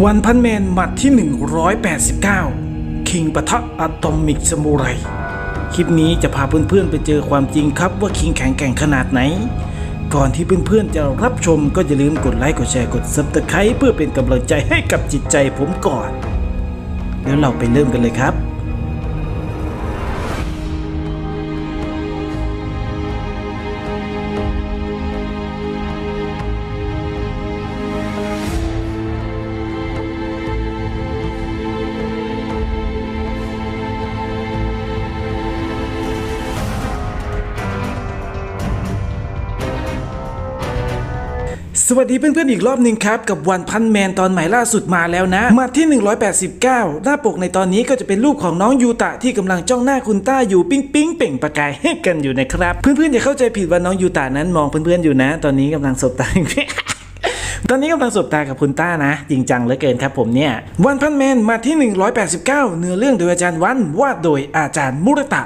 วันพันแมนหมัดที่ 189 คิงปะทะอะตอมิกสมูไร คลิปนี้จะพาเพื่อนๆไปเจอความจริงครับว่าคิงแข็งแกร่งขนาดไหน ก่อนที่เพื่อนๆจะรับชมก็อย่าลืมกดไลค์กดแชร์กดซับสไคร b ์เพื่อเป็นกำลังใจให้กับจิตใจผมก่อน แล้วเราไปเริ่มกันเลยครับ สวัสดีเพื่อนๆอีกรอบหนึ่งครับ กับวันพันแมนตอนใหม่ล่าสุดมาแล้วนะ มาที่ 189 หน้าปกในตอนนี้ก็จะเป็นรูปของน้องยูตะที่กำลังจ้องหน้าคุณต้าอยู่ปิ๊งปิ๊งเป่งประกายให้กันอยู่นะครับ เพื่อนๆอย่าเข้าใจผิดว่าน้องยูตะนั้นมองเพื่อนๆอยู่นะ ตอนนี้กำลังสบตาตอนนี้กำลังสบตากับคุณต้านะ จริงจังเหลือเกินครับผมเนี่ยวันพันแมนมาที่ 189 เนื้อเรื่องโดยอาจารย์วันวาดโดยอาจารย์มุรตะ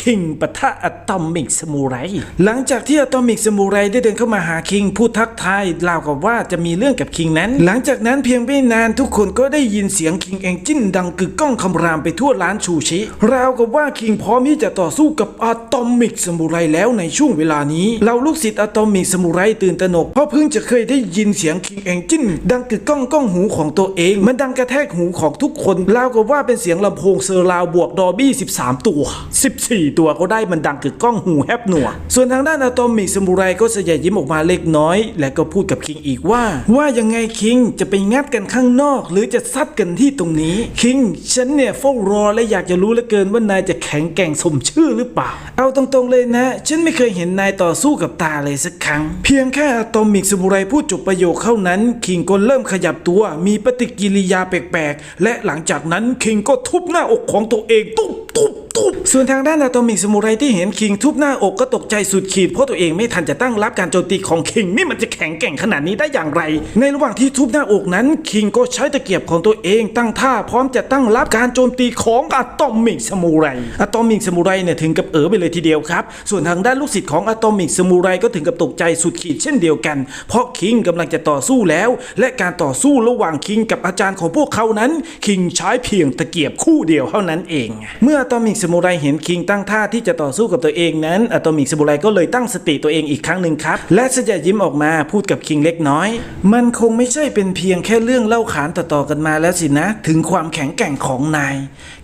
คิงปะทะอะตอมิกสมูไร หลังจากที่อะตอมิกสมูไรได้เดินเข้ามาหาคิงพูดทักทายราวกับว่าจะมีเรื่องกับคิงนั้น หลังจากนั้นเพียงไม่นานทุกคนก็ได้ยินเสียงคิงเองจิ้นดังกึกก้องคำรามไปทั่วร้านชูชิ ราวกับว่าคิงพร้อมที่จะต่อสู้กับอะตอมิกสมูไรแล้วในช่วงเวลานี้เราลูกศิษย์อะตอมิกสมูไรตื่นตระหนกเพราะเพิ่งจะเคยได้ยินเสียงคิงเองจิ้นดังกึกก้องก้องหูของตัวเอง มันดังกระแทกหูของทุกคนราวกับว่าเป็นเสียงลำโพงเซอร์ราวบวกดอบี้13 ตัว 14ตัวก็ได้มันดังกึกก้องหูแฮบหนัว ส่วนทางด้านอะตอมิกสมุไรก็เสยยิ้มออกมาเล็กน้อย และก็พูดกับคิงอีกว่า ว่ายังไงคิงจะไปงัดกันข้างนอก หรือจะซัดกันที่ตรงนี้คิงฉันเนี่ยเฝ้ารอและอยากจะรู้เหลือเกินว่านายจะแข็งแกร่งสมชื่อหรือเปล่า เอาตรงๆเลยนะ ฉันไม่เคยเห็นนายต่อสู้กับตาเลยสักครั้ง เพียงแค่อะตอมิกสมุไรพูดจบประโยคเท่านั้น คิงก็เริ่มขยับตัวมีปฏิกิริยาแปลกๆและหลังจากนั้นคิงก็ทุบหน้าอกของตัวเองตุ๊บตุ๊บ ตุบส่วนทางด้านอะตอมิกสมุไรที่เห็นคิงทุบหน้าอกก็ตกใจสุดขีดเพราะตัวเองไม่ทันจะตั้งรับการโจมตีของคิงนี่มันจะแข็งแกร่งขนาดนี้ได้อย่างไร ในระหว่างที่ทุบหน้าอกนั้น คิงก็ใช้ตะเกียบของตัวเองตั้งท่าพร้อมจะตั้งรับการโจมตีของอะตอมิกสมุไรอะตอมิกสมุไรเนี่ยถึงกับเอ๋อไปเลยทีเดียวครับ ส่วนทางด้านลูกศิษย์ของอะตอมิกสมุไรก็ถึงกับตกใจสุดขีดเช่นเดียวกัน เพราะคิงกำลังจะต่อสู้แล้ว และการต่อสู้ระหว่างคิงกับอาจารย์ของพวกเขานั้น คิงใช้เพียงตะเกียบคู่เดียวเท่านั้นเอง เมื่ออะตอมิกสมูไรเห็นคิงตั้งท่าที่จะต่อสู้กับตัวเองนั้นอะตอมิกสมูไรก็เลยตั้งสติตัวเองอีกครั้งหนึ่งครับ และเสยยิ้มออกมาพูดกับคิงเล็กน้อย มันคงไม่ใช่เป็นเพียงแค่เรื่องเล่าขานต่อๆกันมาแล้วสินะ ถึงความแข็งแกร่งของนาย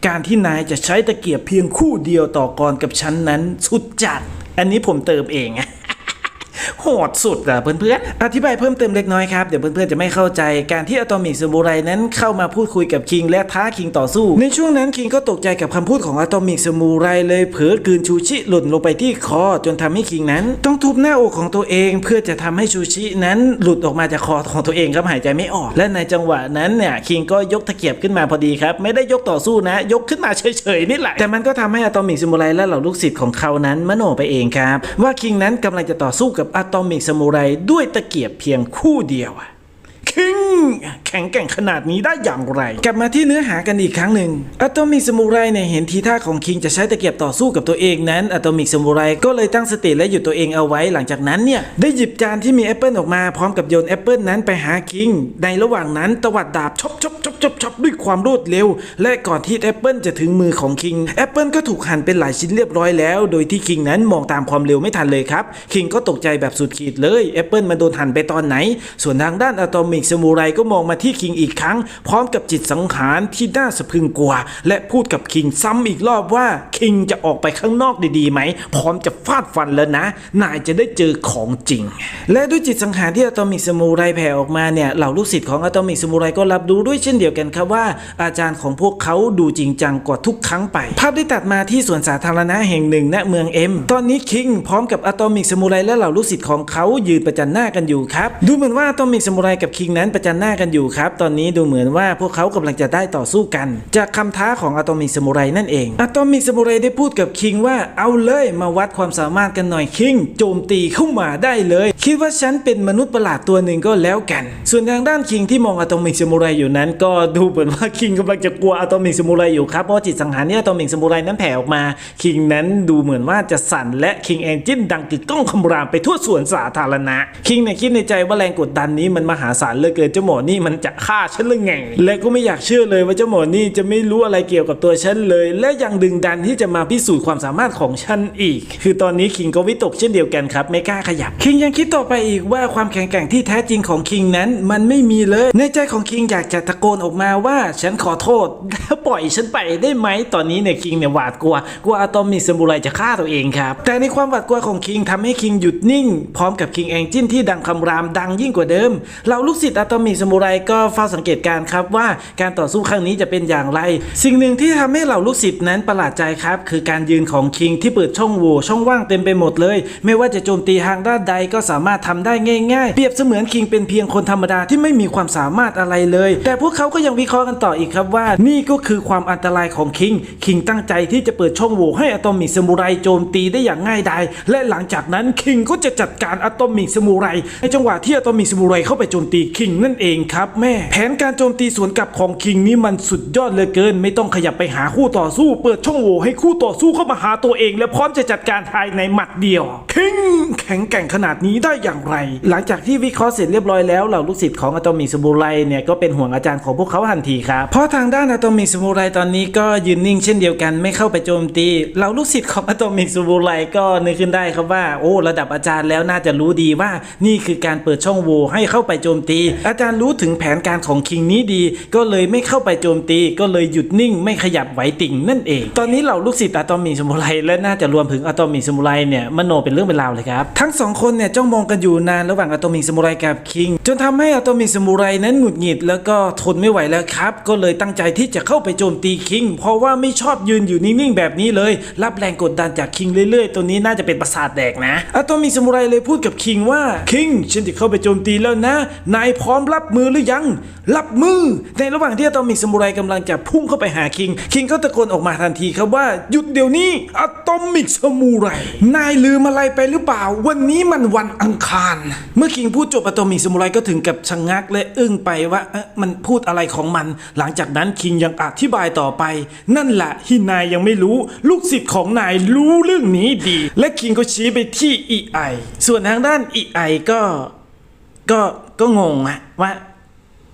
การที่นายจะใช้ตะเกียบเพียงคู่เดียวต่อกรกับฉันนั้นสุดจัด อันนี้ผมเติมเอง โหดสุดอะเพื่อนๆ อธิบายเพิ่มเติมเล็กน้อยครับ เดี๋ยวเพื่อนๆ จะไม่เข้าใจการที่อะตอมิกสมุไรนั้นเข้ามาพูดคุยกับคิงและท้าคิงต่อสู้ ในช่วงนั้นคิงก็ตกใจกับคำพูดของอะตอมิกสมุไรเลยเผลอกลืนชูชิหล่นลงไปที่คอจนทำให้คิงนั้น ต้องทุบหน้าอกของตัวเองเพื่อจะทำให้ชูชินั้นหลุดออกมาจากคอของตัวเองครับหายใจไม่ออก และในจังหวะนั้นเนี่ยคิงก็ยกตะเกียบขึ้นมาพอดีครับ ไม่ได้ยกต่อสู้นะ ยกขึ้นมาเฉยๆนี่แหละแต่มันก็ทำให้อะตอมิกสมุไรและเหล่าลูกศิษย์ของเขานั้นมโนไปเองครับ ว่าคิงนั้นกำลังจะต่อสู้กับอะตอมิกซามูไรด้วยตะเกียบเพียงคู่เดียวอะคิง ข็งแกร่งขนาดนี้ได้อย่างไร กลับมาที่เนื้อหากันอีกครั้งหนึ่งอะตอมิกสมุไรเนี่ยเห็นทีท่าของคิงจะใช้ตะเกียบต่อสู้กับตัวเองนั้นอะตอมิกสมุไรก็เลยตั้งสติและหยุดตัวเองเอาไว้หลังจากนั้นเนี่ยได้หยิบจานที่มีแอปเปิลออกมาพร้อมกับโยนแอปเปิลนั้นไปหาคิง ในระหว่างนั้นตวัดดาบชบชบชบชบชบด้วยความรวดเร็ว และก่อนที่แอปเปิลจะถึงมือของคิงแอปเปิลก็ถูกหั่นเป็นหลายชิ้นเรียบร้อยแล้ว โดยที่คิงนั้นมองตามความเร็วไม่ทันเลยครับคิงก็ตกใจแบบสุดขีดเลยแอปเปิลมันโดนหั่นไปตอนไหน ส่วนทางด้านอะตอมิกสมุไรก็มองมาที่คิงอีกครั้ง พร้อมกับจิตสังหารที่น่าสะพึงกลัว และพูดกับคิงซ้ำอีกรอบว่าคิงจะออกไปข้างนอกดีๆไหม พร้อมจะฟาดฟันแล้วนะ นายจะได้เจอของจริง และด้วยจิตสังหารที่อะตอมิกสมุไรแผ่ออกมาเนี่ยเหล่าลูกศิษย์ของอะตอมิกสมุไรก็รับรู้ด้วยเช่นเดียวกันครับว่า อาจารย์ของพวกเขาดูจริงจังกว่าทุกครั้งไป ภาพได้ตัดมาที่สวนสาธารณะแห่งหนึ่งณเมืองเอ็มตอนนี้คิงพร้อมกับอะตอมิกสมุไรและเหล่าลูกศิษย์ของเขายืนประจันหน้ากันอยู่ครับ ดูเหมือนว่าอะตอมิกสมุไรกับคิงนั้นประจันหน้ากันอยู่ครับ ตอนนี้ดูเหมือนว่าพวกเขากำลังจะได้ต่อสู้กัน จากคำท้าของอะตอมิกสมุไรนั่นเองอะตอมิกสมุไรได้พูดกับคิงว่าเอาเลยมาวัดความสามารถกันหน่อยคิง โจมตีเข้ามาได้เลย คิดว่าฉันเป็นมนุษย์ประหลาดตัวหนึ่งก็แล้วกัน ส่วนทางด้านคิงที่มองอะตอมิกสมุไรอยู่นั้น ก็ดูเหมือนว่าคิงกำลังจะกลัวอะตอมิกสมุไรอยู่ครับเพราะจิตสังหารเนี่อะตอมิกสมุไรนั้นแผ่ออกมา คิงนั้นดูเหมือนว่าจะสั่นและคิงเอนจินดังกึกก้องคำรามไปทั่วสวนสาธารณะ คิงเนี่ยคิดในใจว่าแรงกดดันนี้มันมหาศาลเลือเกินเจ้าหมอนี่มันมันจะฆ่าฉันหรือไง และก็ไม่อยากเชื่อเลยว่าเจ้าหมอนี่จะไม่รู้อะไรเกี่ยวกับตัวฉันเลย และยังดึงดันที่จะมาพิสูจน์ความสามารถของฉันอีก คือตอนนี้คิงก็วิตกเช่นเดียวกันครับไม่กล้าขยับ คิงยังคิดต่อไปอีกว่าความแข็งแกร่งที่แท้จริงของคิงนั้นมันไม่มีเลย ในใจของคิงอยากจะตะโกนออกมาว่าฉันขอโทษแล้วปล่อยฉันไปได้ไหมตอนนี้เนี่ยคิงเนี่ยหวาดกลัวกลัวอะตอมิกสมุไรจะฆ่าตัวเองครับ แต่ในความหวาดกลัวของคิงทำให้คิงหยุดนิ่ง พร้อมกับคิงแองจินที่ดังคำรามดังยิ่งกว่าเดิมเหล่าลูกศิษย์อะตอมิกสมุไรก็เฝ้าสังเกตการครับว่าการต่อสู้ครั้งนี้จะเป็นอย่างไร สิ่งหนึ่งที่ทำให้เหล่าลูกศิษย์นั้นประหลาดใจครับ คือการยืนของคิงที่เปิดช่องโหว่ช่องว่างเต็มไปหมดเลย ไม่ว่าจะโจมตีทางด้านใดก็สามารถทำได้ง่าย ๆ เปรียบเสมือนคิงเป็นเพียงคนธรรมดาที่ไม่มีความสามารถอะไรเลย แต่พวกเขาก็ยังวิเคราะห์กันต่ออีกครับว่า นี่ก็คือความอันตรายของคิงคิงตั้งใจที่จะเปิดช่องโหว่ให้อะตอมิกสมุไรโจมตีได้อย่างง่ายดายและหลังจากนั้นคิงก็จะจัดการอะตอมิกสมุไรในจังหวะที่อะตอมิกสมุไรเข้าไปโจมตีคิงนั่นเองครับแม่ แผนการโจมตีสวนกลับของคิงนี่มันสุดยอดเหลือเกิน ไม่ต้องขยับไปหาคู่ต่อสู้ เปิดช่องโหว่ให้คู่ต่อสู้เข้ามาหาตัวเอง และพร้อมจะจัดการภายในหมัดเดียวคิงแข็งแกร่งขนาดนี้ได้อย่างไร หลังจากที่วิเคราะห์เสร็จเรียบร้อยแล้วเหล่าลูกศิษย์ของอะตอมิกสมุไรเนี่ยก็เป็นห่วงอาจารย์ของพวกเขาทันทีครับเพราะทางด้านอะตอมิกสมุไรตอนนี้ก็ยืนนิ่งเช่นเดียวกันไม่เข้าไปโจมตีเหล่าลูกศิษย์ของอะตอมิกสมุไรก็นึกขึ้นได้ครับว่า โอ้ ระดับอาจารย์แล้วน่าจะรู้ดีว่านี่คือการเปิดช่องโหว่ให้เข้าไปโจมตี อาจารย์รู้ถึงแผผนการของคิงนี้ดี ก็เลยไม่เข้าไปโจมตี ก็เลยหยุดนิ่ง ไม่ขยับไหวติ่งนั่นเอง ตอนนี้เหล่าลูกศิษย์อะตอมิกสมุไรและน่าจะรวมถึงอะตอมิกสมุไรเนี่ยมโนเป็นเรื่องเป็นราวเลยครับ ทั้งสองคนเนี่ยจ้องมองกันอยู่นานระหว่างอะตอมิกสมุไรกับคิง จนทำให้อะตอมิกสมุไรนั้นหงุดหงิดแล้วก็ทนไม่ไหวแล้วครับ ก็เลยตั้งใจที่จะเข้าไปโจมตีคิง เพราะว่าไม่ชอบยืนอยู่นิ่งๆแบบนี้เลย รับแรงกดดันจากคิงเรื่อยๆ ตัวนี้น่าจะเป็นประสาทแดกนะอะตอมิกสมุไรเลยพูดกับคิงว่าคิงฉันจะเข้าไปโจมตีแล้วนะนายพร้อมรับมือหรือยังรับมือ ในระหว่างที่อะตอมิกสมุไรกำลังจะพุ่งเข้าไปหาคิง คิงก็ตะโกนออกมาทันทีครับว่าหยุดเดี๋ยวนี้อะตอมิกสมุไร นายลืมอะไรไปหรือเปล่า วันนี้มันวันอังคาร เมื่อคิงพูดจบอะตอมิกสมุไรก็ถึงกับชะงงักและอึ้งไปว่ามันพูดอะไรของมัน หลังจากนั้นคิงยังอธิบายต่อไป นั่นแหละที่นายยังไม่รู้ ลูกศิษย์ของนายรู้เรื่องนี้ดี และคิงก็ชี้ไปที่อีไอส่วนทางด้านอีไอก็ ก็ก็งงอะว่า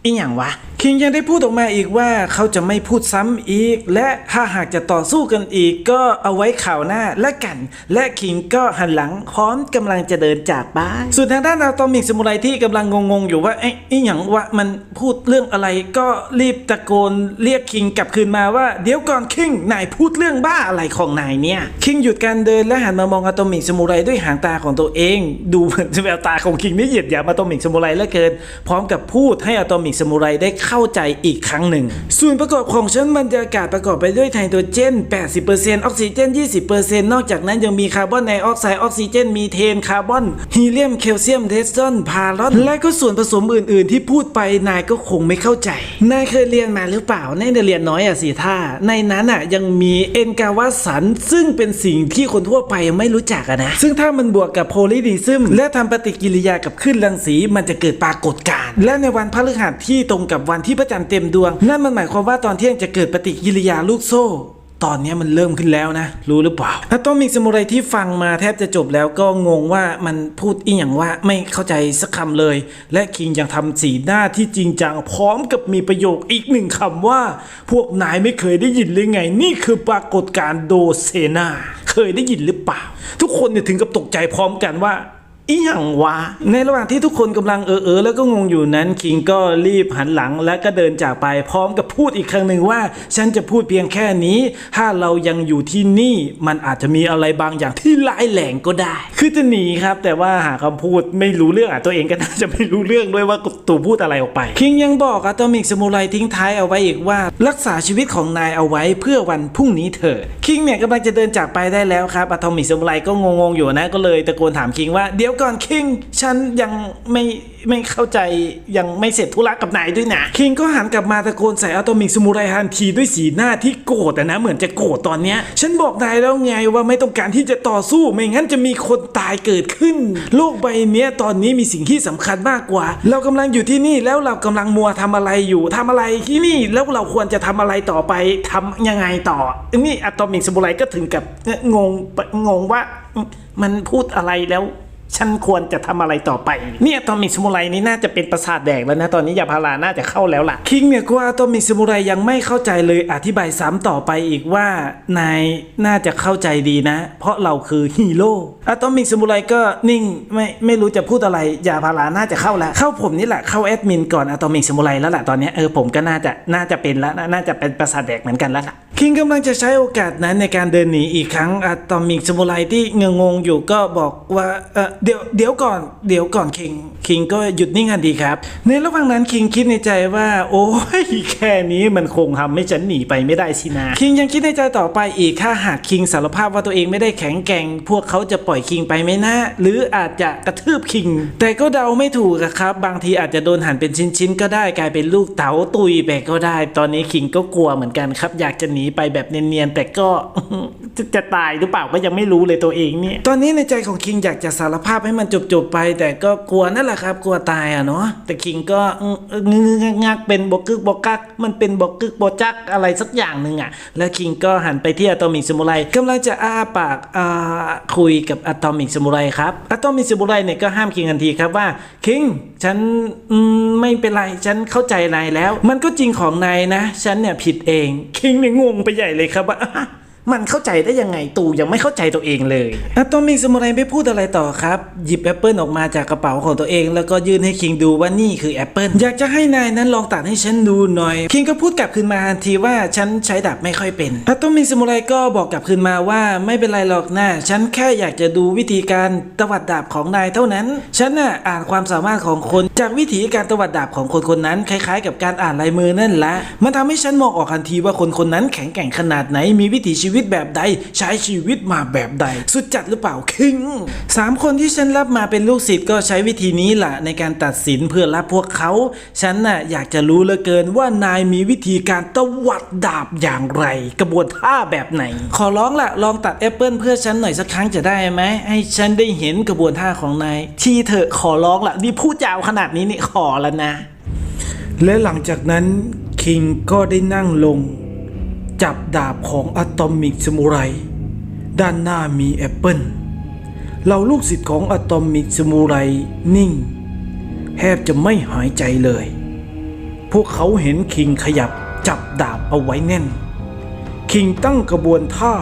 อีหยังวะ คิงยังได้พูดออกมาอีกว่าเขาจะไม่พูดซ้ำอีก และถ้าหากจะต่อสู้กันอีกก็เอาไว้ข่าวหน้าและกัน และคิงก็หันหลังพร้อมกำลังจะเดินจากไปส่วนทางด้านอะตอมิกสมุไรที่กำลังงงๆอยู่ว่าไอ้อีหยังวะมันพูดเรื่องอะไรก็รีบตะโกนเรียกคิงกลับคืนมาว่าเดี๋ยวก่อนคิงนายพูดเรื่องบ้าอะไรของนายเนี่ยคิงหยุดการเดินและหันมามองอะตอมิกสมุไรด้วยหางตาของตัวเอง ดูเหมือนแววตาของคิงนี่เหยียดหยามอะตอมิกสมุไรเหลือเกิน พร้อมกับพูดให้อะตอมิกสมุไรได้เข้าใจอีกครั้งหนึ่ง ส่วนประกอบของชั้นบรรยากาศประกอบไปด้วยไฮโดรเจน 80%ออกซิเจน 20%นอกจากนั้นยังมีคาร์บอนไดออกไซด์ออกซิเจน มีเทนคาร์บอนฮีเลียม แคลเซียมเทสตอนพารอนและก็ส่วนผสมอื่น ๆ ที่พูดไปนายก็คงไม่เข้าใจ นายเคยเรียนมาหรือเปล่าในเรียนน้อยอะสิท่า ในนั้นอะยังมีเอนกาวาสันซึ่งเป็นสิ่งที่คนทั่วไปยังไม่รู้จักอะนะ ซึ่งถ้ามันบวกกับโพลีดีซึมและทำปฏิกิริยากับคลื่นรังสีมันจะเกิดปรากฏการณ์และในวันพฤหัสที่ตรงกับวันที่พระจันทร์เต็มดวง นั่นมันหมายความว่าตอนเที่ยงจะเกิดปฏิกิริยาลูกโซ่ตอนนี้มันเริ่มขึ้นแล้วนะ รู้หรือเปล่าอะต้อมิกสมุไรที่ฟังมาแทบจะจบแล้วก็งงว่ามันพูดอีหยังว่าไม่เข้าใจสักคำเลย และคิงยังทำสีหน้าที่จริงจังพร้อมกับมีประโยคอีกหนึ่งคำว่า พวกนายไม่เคยได้ยินเลยไง นี่คือปรากฏการณ์โดเซนา เคยได้ยินหรือเปล่า ทุกคนเนี่ยถึงกับตกใจพร้อมกันว่า อีหยังวะ ในระหว่างที่ทุกคนกำลังเออเออแล้วก็งงอยู่นั้นคิงก็รีบหันหลังและก็เดินจากไปพร้อมกับพูดอีกครั้งหนึ่งว่า ฉันจะพูดเพียงแค่นี้ ถ้าเรายังอยู่ที่นี่มันอาจจะมีอะไรบางอย่างที่ร้ายแรงก็ได้ คือจะหนีครับ แต่ว่าหาคำพูดไม่รู้เรื่องอะตัวเองก็น่าจะไม่รู้เรื่องด้วยว่าตูพูดอะไรออกไป คิงยังบอกอะตอมิกสมุไรทิ้งท้ายเอาไว้อีกว่า รักษาชีวิตของนายเอาไว้เพื่อวันพรุ่งนี้เถิดคิงเนี่ยกำลังจะเดินจากไปได้แล้วครับอะตอมิกสมุไรก็งงๆอยู่นะก็เลยตะโกนถามคิงว่าเดี๋ยวก่อนคิงฉันยังไม่ไม่เข้าใจยังไม่เสร็จธุระกับนายด้วยนะคิงก็หันกลับมาตะโกนใส่อะตอมิกสมุไรทันทีด้วยสีหน้าที่โกรธนะเหมือนจะโกรธตอนเนี้ยฉันบอกนายแล้วไงว่าไม่ต้องการที่จะต่อสู้ไม่งั้นจะมีคนตายเกิดขึ้น โลกใบนี้ตอนนี้มีสิ่งที่สำคัญมากกว่า เรากำลังอยู่ที่นี่แล้วเรากำลังมัวทำอะไรอยู่ทำอะไรที่นี่แล้วเราควรจะทำอะไรต่อไปทำยังไงต่อนี่อะตอมิกสมุไรก็ถึงกับงงงงว่ามันพูดอะไรแล้ว ฉันควรจะทำอะไรต่อไป เนี่ยตอนมีสมุไรนี่น่าจะเป็นประสาทแดกแล้วนะ ตอนนี้ยาพาราน่าจะเข้าแล้วล่ะ คิงเนี่ยกว่าตอมิกสมุไรยังไม่เข้าใจเลยอธิบายซ้ำต่อไปอีกว่านายน่าจะเข้าใจดีนะ เพราะเราคือฮีโร่อะตอมิกสมุไรก็นิ่งไม่ไม่รู้จะพูดอะไรยาพาราน่าจะเข้าแล้ว เข้าผมนี่แหละเข้าแอดมินก่อนอะตอมิกสมุไรแล้วแหละตอนนี้เออผมก็น่าจะน่าจะเป็นแล้วนะน่าจะเป็นประสาทแดกเหมือนกันแล้วล่ะ คิงกำลังจะใช้โอกาสนั้นในการเดินหนีอีกครั้งอะตอมิกสมุไรที่เงงงอยู่ก็บอกว่าเออเดี๋ยวเดี๋ยวก่อนเดี๋ยวก่อนคิงคิงก็หยุดนิ่งทันทีครับ ในระหว่างนั้นคิงคิดในใจว่า โอ้ยแค่นี้มันคงทำให้ฉันหนีไปไม่ได้สินะคิงยังคิดในใจต่อไปอีกถ้าหากคิงสารภาพว่าตัวเองไม่ได้แข็งแกร่ง พวกเขาจะปล่อยคิงไปไหมนะ หรืออาจจะกระทืบคิง แต่ก็เดาไม่ถูกครับ บางทีอาจจะโดนหั่นเป็นชิ้นๆก็ได้กลายเป็นลูกเต๋าตุยไปก็ได้ ตอนนี้คิงก็กลัวเหมือนกันครับ อยากจะหนีไปแบบเนียนๆแต่ก็จะจะตายหรือเปล่าก็ยังไม่รู้เลยตัวเองเนี่ย ตอนนี้ในใจของคิงอยากจะสารภาพให้มันจบๆไป แต่ก็กลัวนั่นแหละครับ กลัวตายอะเนาะแต่คิงก็งึกงักเป็นบกกึกบกัก มันเป็นบกกึกบจักอะไรสักอย่างหนึ่งอะแล้วคิงก็หันไปที่อะตอมิกสมุไรกำลังจะอ้าปากอ่าคุยกับอะตอมิกสมุไรครับอะตอมิกสมุไรเนี่ยก็ห้ามคิงทันทีครับว่าคิงฉันอืมไม่เป็นไรฉันเข้าใจนายแล้ว มันก็จริงของนายนะ ฉันเนี่ยผิดเองคิงเนี่ยงงไปใหญ่เลยครับว่า มันเข้าใจได้ยังไงตูยังไม่เข้าใจตัวเองเลยอะตอมิกสมุไรไม่พูดอะไรต่อครับ หยิบแอปเปิลออกมาจากกระเป๋าของตัวเอง แล้วก็ยื่นให้คิงดูว่านี่คือแอปเปิลอยากจะให้นายนั้นลองตัดให้ฉันดูหน่อย คิงก็พูดกลับคืนมาทันทีว่าฉันใช้ดาบไม่ค่อยเป็นอะตอมิกสมุไรก็บอกกลับคืนมาว่าไม่เป็นไรหรอกนะฉันแค่อยากจะดูวิธีการตวัดดาบของนายเท่านั้น ฉันน่ะอ่านความสามารถของคน จากวิธีการตวัดดาบของคนคนนั้นคล้ายๆ กับการอ่านลายมือนั่นแหละมันทำให้ฉันมองออกทันทีว่าคนคนนั้นแข็งแกร่งขนาดไหนมีวิถีชีวิตแบบใด ใช้ชีวิตมาแบบใด สุดจัดหรือเปล่าคิงสามคนที่ฉันรับมาเป็นลูกศิษย์ก็ใช้วิธีนี้แหละในการตัดสินเพื่อรับพวกเขา ฉันน่ะอยากจะรู้เหลือเกินว่านายมีวิธีการตวัดดาบอย่างไร กระบวนท่าแบบไหน ขอร้องละลองตัดแอปเปิลเพื่อฉันหน่อยสักครั้งจะได้ไหมให้ฉันได้เห็นกระบวนท่าของนายที่เถอขอร้องละนี่พูดยาวขนาดนี้นี่ขอแล้วนะ และหลังจากนั้นคิงก็ได้นั่งลง จับดาบของอะตอมิกสมุไร ด้านหน้ามีแอปเปิลเราลูกศิษย์ของอะตอมิกสมุไรนิ่งแทบจะไม่หายใจเลย พวกเขาเห็นคิงขยับจับดาบเอาไว้แน่น คิงตั้งกระบวนท่า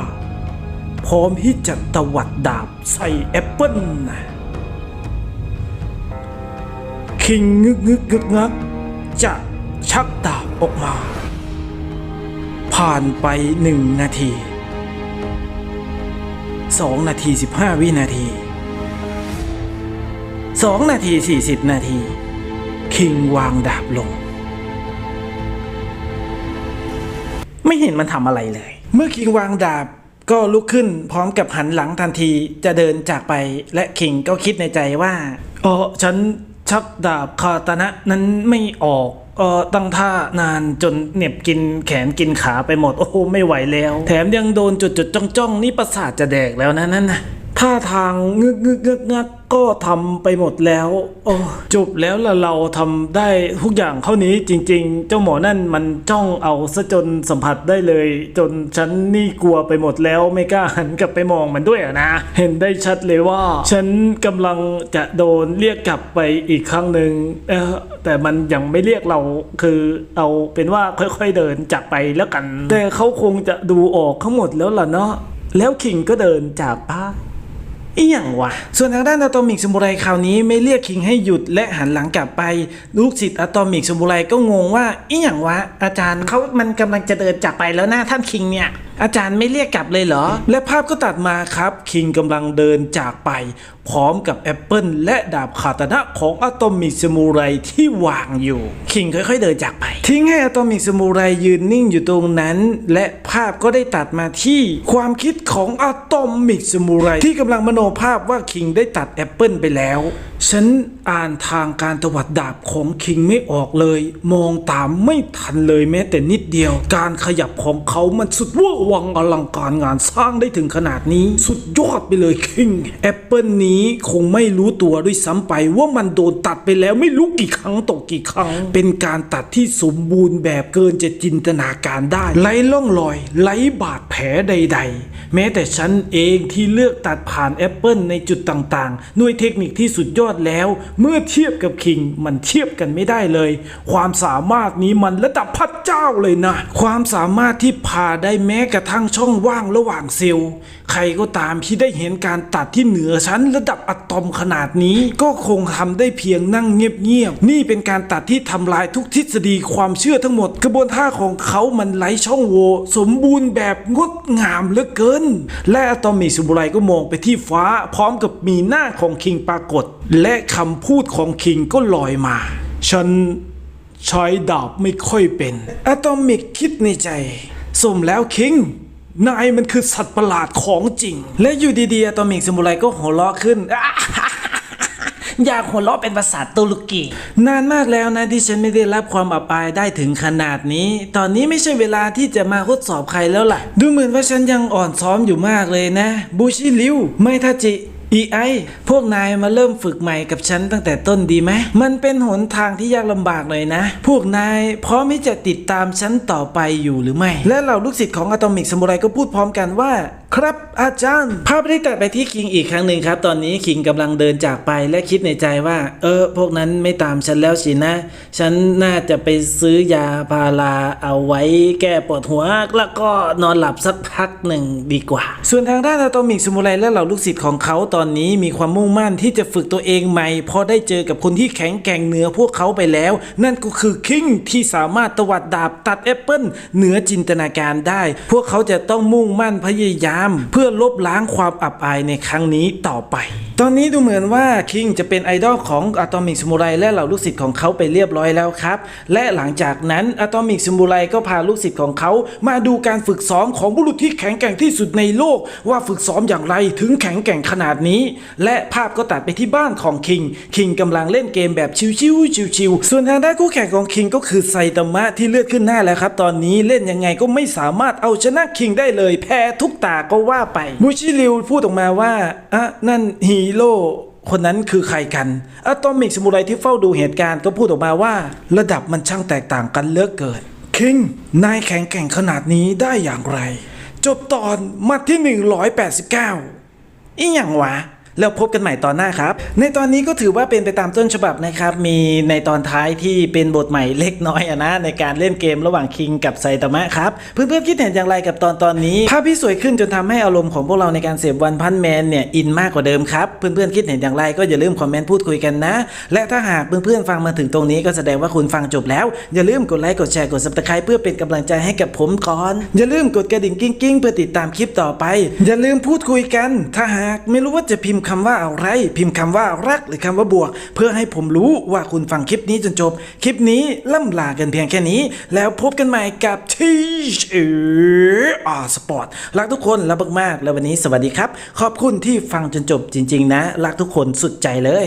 พร้อมที่จะตวัดดาบใส่แอปเปิลนะคิงงึกงึกงึกงักจะชักดาบออกมา ผ่านไปหนึ่งนาทีสองนาทีสิบห้าวินาทีสองนาทีสี่สิบนาที คิงวางดาบลง ไม่เห็นมันทำอะไรเลย เมื่อคิงวางดาบก็ลุกขึ้นพร้อมกับหันหลังทันทีจะเดินจากไปและคิงก็คิดในใจว่าเออฉันชักดาบคาตนะนั้นไม่ออก เออตั้งท่านานจนเหน็บกินแขนกินขาไปหมด โอ้โหไม่ไหวแล้ว แถมยังโดนจุดจุดจ้องจ้องๆนี่ประสาทจะแดกแล้วนะนั่นนะ ท่าทางงึกงึกงึกงักก็ทำไปหมดแล้ว โอ้จบแล้วล่ะเราทำได้ทุกอย่างเท่านี้จริง ๆ เจ้าหมอนั่นมันจ้องเอาซะจนสัมผัสได้เลย จนฉันนี่กลัวไปหมดแล้วไม่กล้าหันกลับไปมองมันด้วยนะ เห็นได้ชัดเลยว่า ฉันกำลังจะโดนเรียกกลับไปอีกครั้งหนึ่งเออแต่มันยังไม่เรียกเราคือเอาเป็นว่าค่อยๆเดินจากไปแล้วกัน แต่เขาคงจะดูออกทั้งหมดแล้วล่ะเนาะแล้วคิงก็เดินจากป้า อีหยังวะ ส่วนทางด้านอะตอมิกสมุไรคราวนี้ไม่เรียกคิงให้หยุดและหันหลังกลับไป ลูกศิษย์อะตอมิกสมุไรก็งงว่าอีหยังวะ อาจารย์เขามันกำลังจะเดินจากไปแล้วนะท่านคิงเนี่ย อาจารย์ไม่เรียกกลับเลยเหรอ และภาพก็ตัดมาครับ คิงกำลังเดินจากไป พร้อมกับแอปเปิลและดาบคาตานะของอะตอมิกสมุไรที่วางอยู่ คิงค่อยๆเดินจากไป ทิ้งให้อะตอมิกสมุไรยืนนิ่งอยู่ตรงนั้น และภาพก็ได้ตัดมาที่ความคิดของอะตอมิกสมุไรที่กำลังมโนภาพว่าคิงได้ตัดแอปเปิลไปแล้วฉันอ่านทางการตวัดดาบของคิงไม่ออกเลย มองตามไม่ทันเลยแม้แต่นิดเดียว การขยับของเขามันสุดว้าววังอลังการงานสร้างได้ถึงขนาดนี้ สุดยอดไปเลยคิงแอปเปิลนี้คงไม่รู้ตัวด้วยซ้ำไปว่ามันโดนตัดไปแล้วไม่รู้กี่ครั้งตกกี่ครั้ง เป็นการตัดที่สมบูรณ์แบบเกินจะจินตนาการได้ ไร้ร่องรอย ไร้บาดแผลใด ๆ แม้แต่ฉันเองที่เลือกตัดผ่านแอปเปิลในจุดต่างๆ ด้วยเทคนิคที่สุดยอดแล้ว เมื่อเทียบกับคิงมันเทียบกันไม่ได้เลย ความสามารถนี้มันระดับพระเจ้าเลยนะ ความสามารถที่ผ่าได้แม้กระทั่งช่องว่างระหว่างเซลล์ ใครก็ตามที่ได้เห็นการตัดที่เหนือชั้นระดับอะตอมขนาดนี้ ก็คงทำได้เพียงนั่งเงียบๆ นี่เป็นการตัดที่ทำลายทุกทฤษฎีความเชื่อทั้งหมด กระบวนท่าของเขามันไร้ช่องโหว่สมบูรณ์แบบงดงามเหลือเกิน และอะตอมิกซูบุไรก็มองไปที่ฟ้า พร้อมกับมีหน้าของคิงปรากฏ และคำพูดของคิงก็ลอยมา ฉันใช้ดาบไม่ค่อยเป็นอะตอมิกคิดในใจ สมแล้วคิงนายมันคือสัตว์ประหลาดของจริง และอยู่ดีๆตอมิกสมุไรก็หัวเราะขึ้น อยากหัวเราะเป็นภาษาตุรกี นานมากแล้วนะที่ฉันไม่ได้รับความอับอายได้ถึงขนาดนี้ ตอนนี้ไม่ใช่เวลาที่จะมาทดสอบใครแล้วล่ะ ดูเหมือนว่าฉันยังอ่อนซ้อมอยู่มากเลยนะ บูชิริว ไม่ทาจิ อีไอพวกนายมาเริ่มฝึกใหม่กับฉันตั้งแต่ต้นดีไหม มันเป็นหนทางที่ยากลำบากหน่อยนะ พวกนายพร้อมที่จะติดตามฉันต่อไปอยู่หรือไม่ และเหล่าลูกศิษย์ของอะตอมิกสมุไรก็พูดพร้อมกันว่าครับอาจารย์ ภาพได้ตัดไปที่คิงอีกครั้งหนึ่งครับ ตอนนี้คิงกำลังเดินจากไปและคิดในใจว่า เออ พวกนั้นไม่ตามฉันแล้วสินะ ฉันน่าจะไปซื้อยาพาราเอาไว้แก้ปวดหัว แล้วก็นอนหลับสักพักหนึ่งดีกว่า ส่วนทางด้านอะตอมิกสมุไรและเหล่าลูกศิษย์ของเขาตอนนี้มีความมุ่งมั่นที่จะฝึกตัวเองใหม่เพราะได้เจอกับคนที่แข็งแกร่งเหนือพวกเขาไปแล้ว นั่นก็คือคิงที่สามารถตวัดดาบตัดแอปเปิลเหนือจินตนาการได้ พวกเขาจะต้องมุ่งมั่นพยายามเพื่อลบล้างความอับอายในครั้งนี้ต่อไป ตอนนี้ดูเหมือนว่าคิงจะเป็นไอดอลของอะตอมิกสมุไรและเหล่าลูกศิษย์ของเขาไปเรียบร้อยแล้วครับ และหลังจากนั้นอะตอมิกสมุไรก็พาลูกศิษย์ของเขามาดูการฝึกซ้อมของบุรุษที่แข็งแกร่งที่สุดในโลก ว่าฝึกซ้อมอย่างไรถึงแข็งแกร่งขนาดนี้ และภาพก็ตัดไปที่บ้านของคิงคิงกำลังเล่นเกมแบบชิวๆชิวๆส่วนทางด้านคู่แข่งของคิงก็คือไซตามะที่เลือดขึ้นหน้าแล้วครับ ตอนนี้เล่นยังไงก็ไม่สามารถเอาชนะคิงได้เลย แพ้ทุกตาก็ว่าไปมูชิริวพูดออกมาว่าอะนั่นฮีโร่คนนั้นคือใครกันอะตอมิกสมุไรที่เฝ้าดูเหตุการณ์ก็พูดออกมาว่า ระดับมันช่างแตกต่างกันเลือกเกินคิงนายแข็งแกร่งขนาดนี้ได้อย่างไร จบตอนมาที่ 189 อีหยังวะ แล้วพบกันใหม่ตอนหน้าครับ ในตอนนี้ก็ถือว่าเป็นไปตามต้นฉบับนะครับ มีในตอนท้ายที่เป็นบทใหม่เล็กน้อยอะนะในการเล่นเกมระหว่างคิงกับไซตามะครับ เพื่อนๆคิดเห็นอย่างไรกับตอนตอนนี้ ภาพที่สวยขึ้นจนทำให้อารมณ์ของพวกเราในการเสพวันพันแมนเนี่ยอินมากกว่าเดิมครับ เพื่อนๆคิดเห็นอย่างไรก็อย่าลืมคอมเมนต์พูดคุยกันนะ และถ้าหากเพื่อนๆฟังมาถึงตรงนี้ก็แสดงว่าคุณฟังจบแล้ว อย่าลืมกดไลค์กดแชร์กด subscribe เพื่อเป็นกำลังใจให้กับผมก่อน อย่าลืมกดกระดิ่งกิ้งๆเพื่อติดตามคลิปต่อไป อย่าลืมพูดคุยกัน ถ้าหากไม่รู้ว่าจะพิมพ์คำว่าอะไร พิมพ์คำว่ารักหรือคำว่าบวก เพื่อให้ผมรู้ว่าคุณฟังคลิปนี้จนจบ คลิปนี้ล่ำลากันเพียงแค่นี้ แล้วพบกันใหม่กับทีเออสปอร์ตรักทุกคนรักมากๆแล้ววันนี้สวัสดีครับ ขอบคุณที่ฟังจนจบจริง ๆ นะ รักทุกคนสุดใจเลย